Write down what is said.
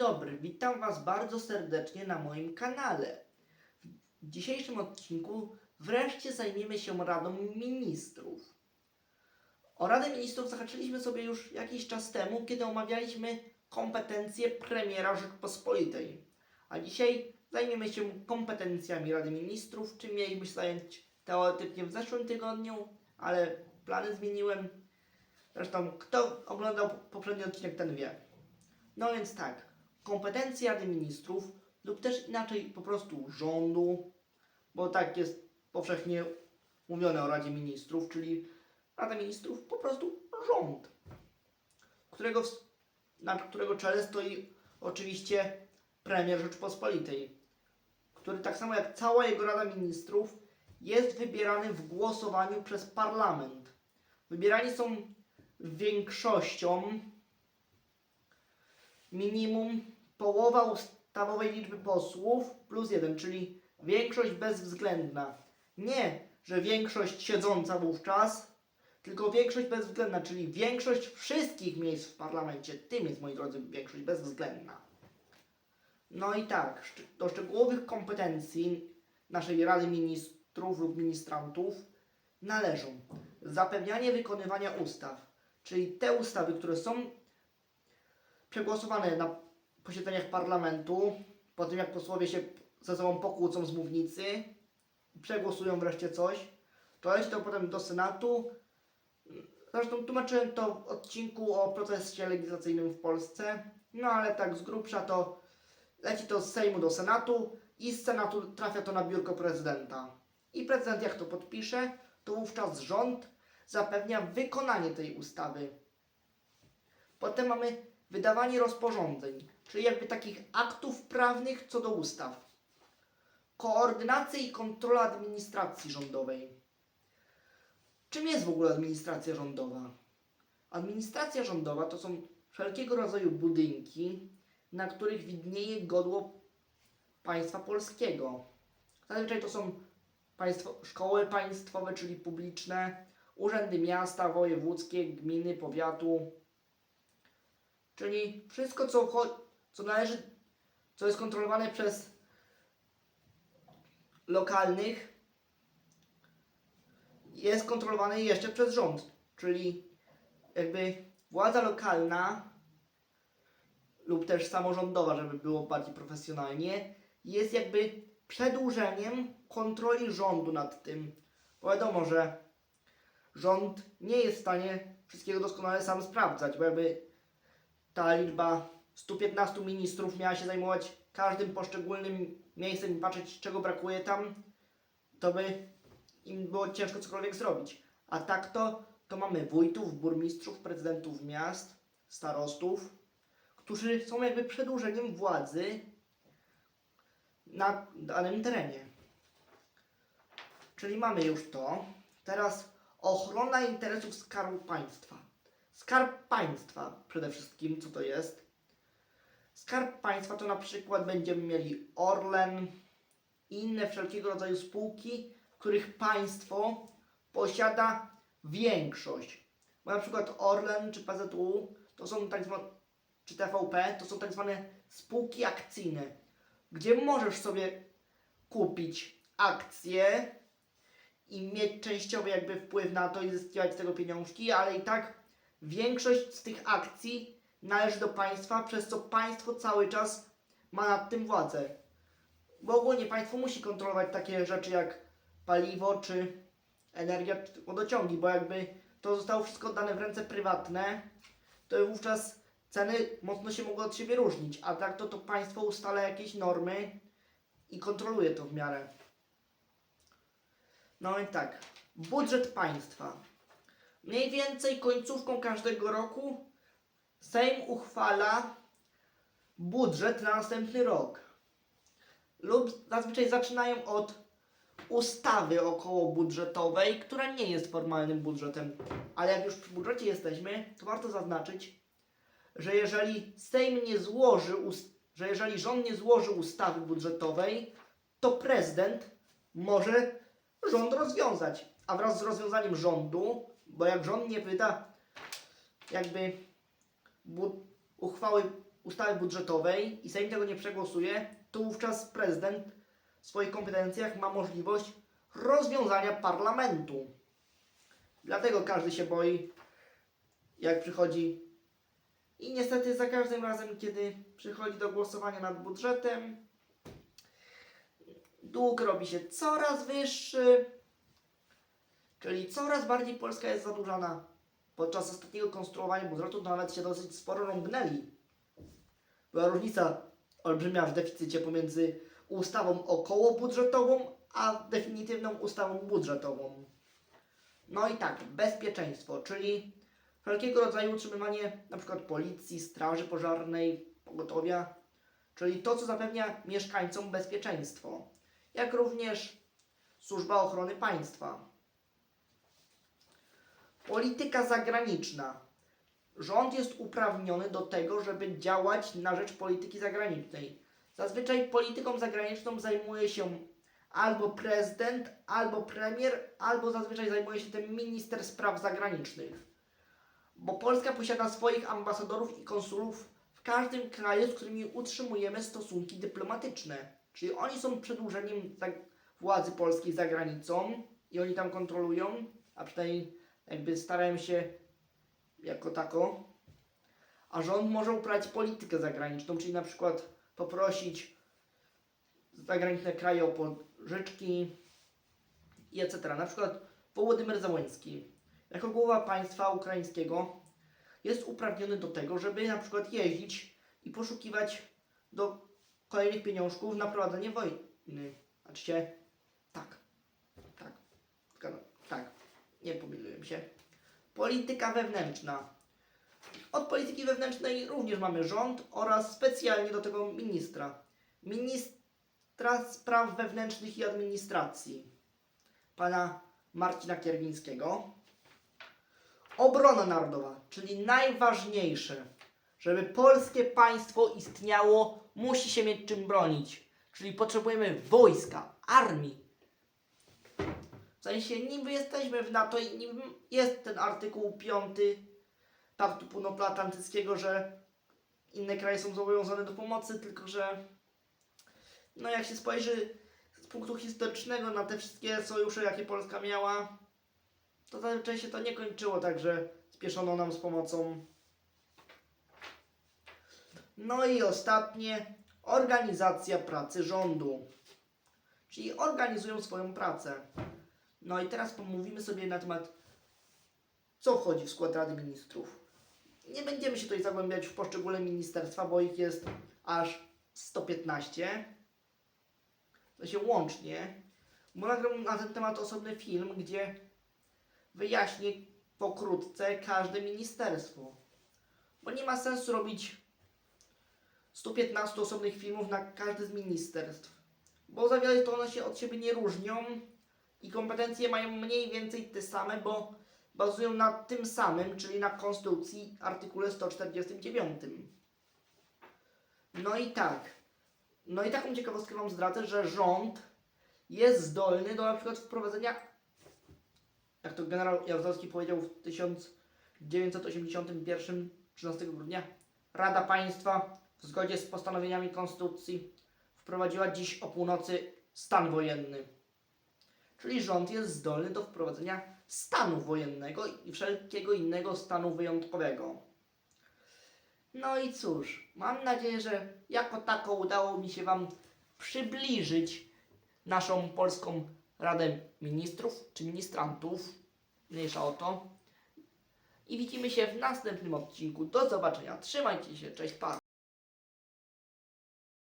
dobry, witam Was bardzo serdecznie na moim kanale. W dzisiejszym odcinku wreszcie zajmiemy się Radą Ministrów. O Radę Ministrów zahaczyliśmy sobie już jakiś czas temu, kiedy omawialiśmy kompetencje premiera Rzeczpospolitej. A dzisiaj zajmiemy się kompetencjami Rady Ministrów, czym mieliśmy się zająć teoretycznie w zeszłym tygodniu, ale plany zmieniłem. Zresztą, kto oglądał poprzedni odcinek, ten wie. No więc tak, kompetencje Rady Ministrów lub też inaczej po prostu rządu, bo tak jest powszechnie mówione o Radzie Ministrów, czyli Rada Ministrów po prostu rząd, którego, w- na którego czele stoi oczywiście premier Rzeczpospolitej, który tak samo jak cała jego Rada Ministrów jest wybierany w głosowaniu przez parlament. Wybierani są większością minimum połowa ustawowej liczby posłów plus jeden, czyli większość bezwzględna. Nie, że większość siedząca wówczas, tylko większość bezwzględna, czyli większość wszystkich miejsc w parlamencie. Tym jest, moi drodzy, większość bezwzględna. No i tak, do szczegółowych kompetencji naszej Rady Ministrów lub Ministrantów należą zapewnianie wykonywania ustaw, czyli te ustawy, które są przegłosowane na posiedzeniach parlamentu, po tym jak posłowie się ze sobą pokłócą z mównicy, przegłosują wreszcie coś, to leci to potem do Senatu. Zresztą tłumaczyłem to w odcinku o procesie legislacyjnym w Polsce, no ale tak z grubsza to leci to z Sejmu do Senatu i z Senatu trafia to na biurko prezydenta. I prezydent jak to podpisze, to wówczas rząd zapewnia wykonanie tej ustawy. Potem mamy wydawanie rozporządzeń, czyli jakby takich aktów prawnych co do ustaw. Koordynacja i kontrola administracji rządowej. Czym jest w ogóle administracja rządowa? Administracja rządowa to są wszelkiego rodzaju budynki, na których widnieje godło państwa polskiego. Zazwyczaj to są państwo, szkoły państwowe, czyli publiczne, urzędy miasta, wojewódzkie, gminy, powiatu, Czyli wszystko, co, co należy, co jest kontrolowane przez lokalnych, jest kontrolowane jeszcze przez rząd. Czyli jakby władza lokalna lub też samorządowa, żeby było bardziej profesjonalnie, jest jakby przedłużeniem kontroli rządu nad tym. Bo wiadomo, że rząd nie jest w stanie wszystkiego doskonale sam sprawdzać, bo jakby ta liczba 115 ministrów miała się zajmować każdym poszczególnym miejscem i patrzeć, czego brakuje tam, to by im było ciężko cokolwiek zrobić. A tak to, to mamy wójtów, burmistrzów, prezydentów miast, starostów, którzy są jakby przedłużeniem władzy na danym terenie. Czyli mamy już to. Teraz ochrona interesów Skarbu Państwa. Skarb Państwa przede wszystkim, co to jest? Skarb Państwa to na przykład będziemy mieli Orlen i inne wszelkiego rodzaju spółki, których państwo posiada większość. Bo na przykład Orlen czy PZU to są tak zwane, czy TVP to są tak zwane spółki akcyjne, gdzie możesz sobie kupić akcje i mieć częściowy jakby wpływ na to i zyskiwać z tego pieniążki, ale i tak większość z tych akcji należy do państwa, przez co państwo cały czas ma nad tym władzę. Bo ogólnie państwo musi kontrolować takie rzeczy jak paliwo, czy energia, czy wodociągi, bo jakby to zostało wszystko oddane w ręce prywatne, to wówczas ceny mocno się mogą od siebie różnić, a tak to to państwo ustala jakieś normy i kontroluje to w miarę. No i tak, budżet państwa. Mniej więcej końcówką każdego roku Sejm uchwala budżet na następny rok. Lub zazwyczaj zaczynają od ustawy okołobudżetowej, która nie jest formalnym budżetem. Ale jak już przy budżecie jesteśmy, to warto zaznaczyć, że jeżeli Sejm nie złoży, że jeżeli rząd nie złoży ustawy budżetowej, to prezydent może rząd rozwiązać. A wraz z rozwiązaniem rządu, bo jak rząd nie wyda jakby uchwały ustawy budżetowej i Sejm tego nie przegłosuje, to wówczas prezydent w swoich kompetencjach ma możliwość rozwiązania parlamentu. Dlatego każdy się boi, jak przychodzi. I niestety za każdym razem, kiedy przychodzi do głosowania nad budżetem, dług robi się coraz wyższy, czyli coraz bardziej Polska jest zadłużana. Podczas ostatniego konstruowania budżetu to nawet się dosyć sporo rąbnęli. Była różnica olbrzymia w deficycie pomiędzy ustawą okołobudżetową, a definitywną ustawą budżetową. No i tak, bezpieczeństwo, czyli wszelkiego rodzaju utrzymywanie np. policji, straży pożarnej, pogotowia, czyli to, co zapewnia mieszkańcom bezpieczeństwo, jak również służba ochrony państwa. Polityka zagraniczna. Rząd jest uprawniony do tego, żeby działać na rzecz polityki zagranicznej. Zazwyczaj polityką zagraniczną zajmuje się albo prezydent, albo premier, albo zazwyczaj zajmuje się tym minister spraw zagranicznych. Bo Polska posiada swoich ambasadorów i konsulów w każdym kraju, z którymi utrzymujemy stosunki dyplomatyczne. Czyli oni są przedłużeniem władzy polskiej za granicą i oni tam kontrolują, a przynajmniej jakby starają się jako tako. A rząd może uprawiać politykę zagraniczną, czyli na przykład poprosić zagraniczne kraje o pożyczki i etc. Na przykład Wołodymyr Załęcki jako głowa państwa ukraińskiego jest uprawniony do tego, żeby na przykład jeździć i poszukiwać do kolejnych pieniążków na prowadzenie wojny. Znaczy się, tak, tak, zgadzam, tak, nie pomyliłem się. Polityka wewnętrzna. Od polityki wewnętrznej również mamy rząd oraz specjalnie do tego ministra. Ministra spraw wewnętrznych i administracji. Pana Marcina Kierwińskiego. Obrona narodowa, czyli najważniejsze, żeby polskie państwo istniało, musi się mieć czym bronić. Czyli potrzebujemy wojska, armii. W sensie niby jesteśmy w NATO i niby jest ten artykuł 5 Paktu Północnoatlantyckiego, że inne kraje są zobowiązane do pomocy, tylko że no jak się spojrzy z punktu historycznego na te wszystkie sojusze, jakie Polska miała, to zazwyczaj się to nie kończyło tak, że spieszono nam z pomocą. No i ostatnie, organizacja pracy rządu. Czyli organizują swoją pracę. No i teraz pomówimy sobie na temat, co wchodzi w skład Rady Ministrów. Nie będziemy się tutaj zagłębiać w poszczególne ministerstwa, bo ich jest aż 115. To się łącznie. Bo nagram na ten temat osobny film, gdzie wyjaśnię pokrótce każde ministerstwo. Bo nie ma sensu robić 115 osobnych filmów na każdy z ministerstw. Bo za wiele to one się od siebie nie różnią i kompetencje mają mniej więcej te same, bo bazują na tym samym, czyli na konstytucji artykule 149. No i tak. No i taką ciekawostkę Wam zdradzę, że rząd jest zdolny do na przykład wprowadzenia, jak to generał Jaruzelski powiedział w 1981, 13 grudnia, Rada Państwa w zgodzie z postanowieniami Konstytucji wprowadziła dziś o północy stan wojenny. Czyli rząd jest zdolny do wprowadzenia stanu wojennego i wszelkiego innego stanu wyjątkowego. No i cóż, mam nadzieję, że jako tako udało mi się Wam przybliżyć naszą polską Radę Ministrów czy Ministrantów, mniejsza o to. I widzimy się w następnym odcinku. Do zobaczenia. Trzymajcie się. Cześć, pa.